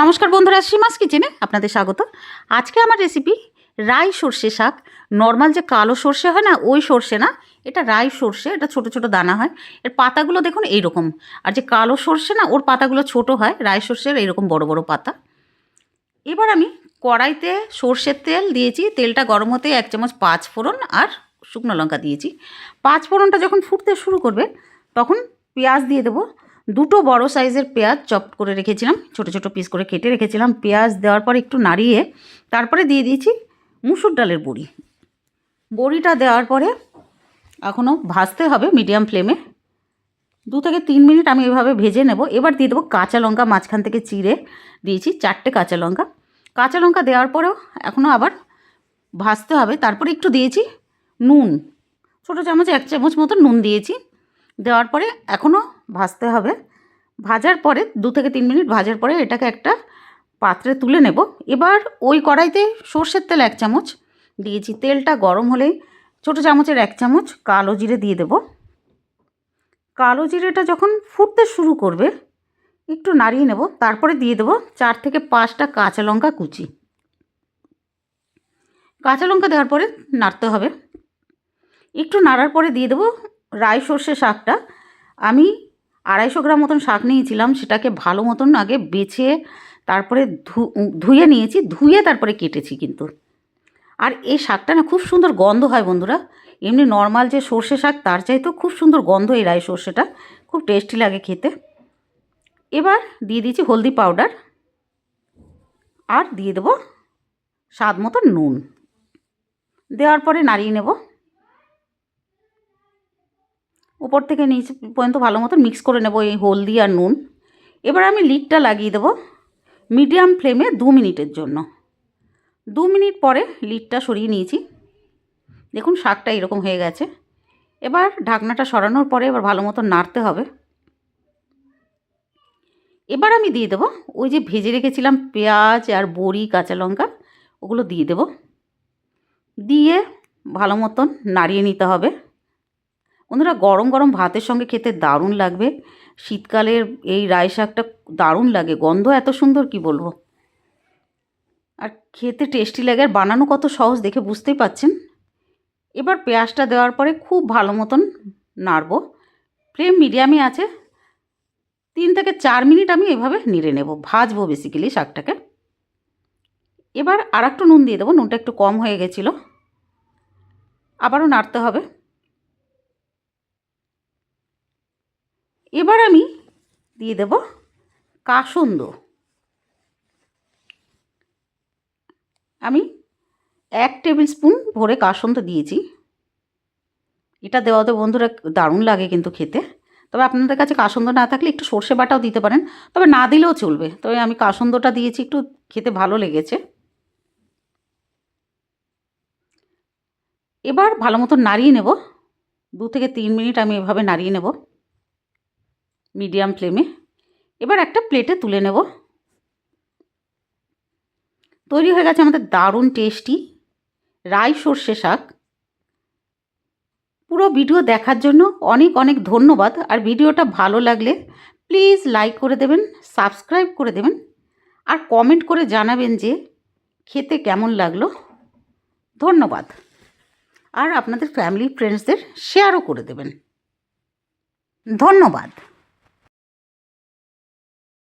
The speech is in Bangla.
নমস্কার বন্ধুরা শ্রীমাস কিচেনে আপনাদের স্বাগত। আজকে আমার রেসিপি রাই সর্ষে শাক। নর্মাল যে কালো সর্ষে হয় না, ওই সর্ষে না, এটা রাই সর্ষে, এটা ছোট ছোট দানা হয়। এর পাতাগুলো দেখুন এইরকম। আর যে কালো সর্ষে না, ওর পাতাগুলো ছোট হয়, রাই সর্ষের এইরকম বড় বড় পাতা। এবার আমি কড়াইতে সর্ষের তেল দিয়েছি, তেলটা গরম হতে এক চামচ পাঁচ ফোড়ন আর শুকনো লঙ্কা দিয়েছি। পাঁচ ফোড়নটা যখন ফুটতে শুরু করবে, তখন পেঁয়াজ দিয়ে দেবো দুটো বড় সাইজের পেঁয়াজ চপ করে রেখেছিলাম, ছোট ছোট পিস করে কেটে রেখেছিলাম। পেঁয়াজ দেওয়ার পর একটু নাড়িয়ে তারপরে দিয়ে দিয়েছি মুসুর ডালের বড়ি। বড়িটা দেওয়ার পরে এখনও ভাজতে হবে মিডিয়াম ফ্লেমে দু থেকে তিন মিনিট আমি এভাবে ভেজে নেব। এবার দিয়ে দেবো কাঁচা লঙ্কা, মাঝখান থেকে চিড়ে দিয়েছি চারটে কাঁচা লঙ্কা। কাঁচা লঙ্কা দেওয়ার পরেও এখনও আবার ভাজতে হবে। তারপরে একটু দিয়েছি নুন, ছোটো চামচ, এক চামচ মতো নুন দিয়েছি। দেওয়ার পরে এখনও ভাজতে হবে। ভাজার পরে দু থেকে তিন মিনিট ভাজার পরে এটাকে একটা পাত্রে তুলে নেব। এবার ওই কড়াইতে সর্ষের তেল এক চামচ, দিয়েছি তেলটা গরম হলেই ছোটো চামচের এক চামচ কালো জিরে দিয়ে দেব। কালো জিরেটা যখন ফুটতে শুরু করবে, একটু নাড়িয়ে নেব। তারপরে দিয়ে দেবো চার থেকে পাঁচটা কাঁচা লঙ্কা কুচি। কাঁচা লঙ্কা দেওয়ার পরে নাড়তে হবে। একটু নাড়ার পরে দিয়ে দেবো রাই সর্ষে শাকটা। আমি আড়াইশো গ্রাম মতন শাক নিয়েছিলাম, সেটাকে ভালো মতন আগে বেছে, তারপরে ধুয়ে নিয়েছি, ধুয়ে তারপরে কেটেছি কিন্তু। আর এই শাকটা না খুব সুন্দর গন্ধ হয় বন্ধুরা। এমনি নর্মাল যে সর্ষে শাক, তার চাইতেও খুব সুন্দর গন্ধ এই রায় সর্ষেটা। খুব টেস্টি লাগে খেতে। এবার দিয়ে দিয়েছি হলদি পাউডার আর দিয়ে দেবো স্বাদ মতো নুন। দেওয়ার পরে নাড়িয়ে নেব। উপর থেকে নিচ পর্যন্ত ভালো মতো মিক্স করে নেব এই হলদি আর নুন। এবার আমি লিডটা লাগিয়ে দেবো মিডিয়াম ফ্লেমে দু মিনিটের জন্য। দু মিনিট পরে লিডটা সরিয়ে নিয়েছি। দেখুন শাকটা এরকম হয়ে গেছে। এবার ঢাকনাটা সরানোর পরে এবার ভালো মতো নাড়তে হবে। এবার আমি দিয়ে দেবো ওই যে ভেজে রেখেছিলাম পেঁয়াজ আর বড়ি, কাঁচা লঙ্কা, ওগুলো দিয়ে দেবো। দিয়ে ভালো মতন নাড়িয়ে নিতে হবে। বন্ধুরা গরম গরম ভাতের সঙ্গে খেতে দারুণ লাগবে। শীতকালের এই রায় শাকটা দারুণ লাগে। গন্ধ এত সুন্দর, কি বলব? আর খেতে টেস্টি লাগে। আর বানানো কত সহজ দেখে বুঝতেই পাচ্ছেন? এবার পেঁয়াজটা দেওয়ার পরে খুব ভালো মতন নাড়ব। ফ্লেম মিডিয়ামে আছে। তিন থেকে চার মিনিট আমি এভাবে নেড়ে নেব, ভাজবো বেসিক্যালি শাকটাকে। এবার আর একটু নুন দিয়ে দেবো। নুনটা একটু কম হয়ে গেছিল। আবারও নাড়তে হবে। এবার আমি দিয়ে দেব কাসন্দ। আমি এক টেবিল স্পুন ভরে কাসন্দ দিয়েছি। এটা দেওয়াতে বন্ধুরা দারুণ লাগে কিন্তু খেতে। তবে আপনাদের কাছে কাসন্দ না থাকলে একটু সর্ষে বাটাও দিতে পারেন। তবে না দিলেও চলবে। তবে আমি কাসন্দটা দিয়েছি, একটু খেতে ভালো লেগেছে। এবার ভালো মতো নাড়িয়ে নেব। দু থেকে তিন মিনিট আমি এভাবে নাড়িয়ে নেব। মিডিয়াম ফ্লেমে। এবার একটা প্লেটে তুলে নেব। তৈরি হয়ে গেছে আমাদের দারুণ টেস্টি রাই সর্ষে শাক। পুরো ভিডিও দেখার জন্য অনেক অনেক ধন্যবাদ। আর ভিডিওটা ভালো লাগলে প্লিজ লাইক করে দেবেন, সাবস্ক্রাইব করে দেবেন। আর কমেন্ট করে জানাবেন যে খেতে কেমন লাগল। ধন্যবাদ। আর আপনাদের ফ্যামিলি, ফ্রেন্ডসদের শেয়ারও করে দেবেন। ধন্যবাদ।